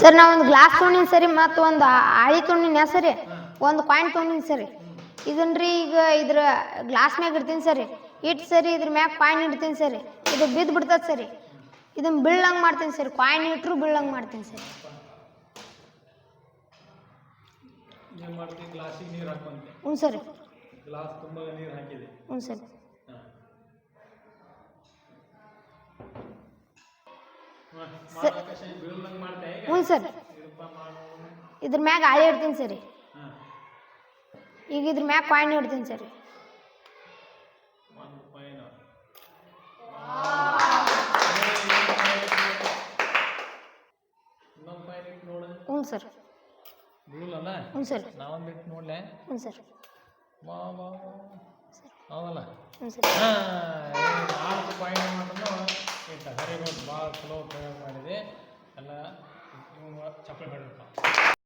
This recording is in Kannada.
ಸರ್ ನಾ ಒಂದು ಗ್ಲಾಸ್ ತೊಗೊಂಡಿನಿ ಸರಿ ಮತ್ತು ಒಂದು ಆಳಿ ತೊಗೊಂಡಿನಿ ಸರಿ? ಒಂದು ಕಾಯಿನ್ ತೊಗೊಂಡಿನಿ ಸರಿ. ಇದನ್ರಿ ಈಗ ಇದ್ರ ಗ್ಲಾಸ್ ಮ್ಯಾಗ ಇಡ್ತೀನಿ ಸರಿ. ಇಟ್ಟು ಸರಿ ಇದ್ರ ಮ್ಯಾಗ ಕಾಯಿನ್ ಇಡ್ತೀನಿ ಸರಿ. ಇದು ಬಿದ್ದು ಬಿಡ್ತದೆ ಸರಿ ಇದನ್ನ ಬೀಳಂಗೆ ಮಾಡ್ತೀನಿ ಸರಿ. ಕಾಯಿನ್ ಇಟ್ಟರು ಬೀಳಂಗೆ ಮಾಡ್ತೀನಿ ಸರಿ. ಹ್ಞೂ ಸರಿ. ಗ್ಲಾಸ್ ತುಂಬ ನೀರು ಹಾಕಿದೆ. ಹ್ಞೂ ಸರಿ. ಹ್ಞೂ ಸರ್. ಇದ್ರ ಮ್ಯಾಗ ಆಳಿ ಇಡ್ತೀನಿ ಸರಿ. ಈಗ ಇದ್ರ ಮ್ಯಾಗ ಕಾಯಿನ್ ಇಡ್ತೀನಿ ಸರಿ. ಹ್ಞೂ ಸರ್. ಬೀಳಲ್ಲ ಹ್ಞೂ ಸರ್. ನಾವೊಂದು ಇಟ್ಟು ನೋಡ್ಲೆ? ಹ್ಞೂ ಸರ್. ವಾ ವಾ ವಾ. ಹೌದಲ್ಲ? ಹ್ಞೂ ಸರ್. ಹಾಂ ಚಲೋ ಪ್ರಯೋಗ ಮಾಡಿದೆ. ಎಲ್ಲ ಚಪ್ಪಲಿ ಬಿಡಬೇಕು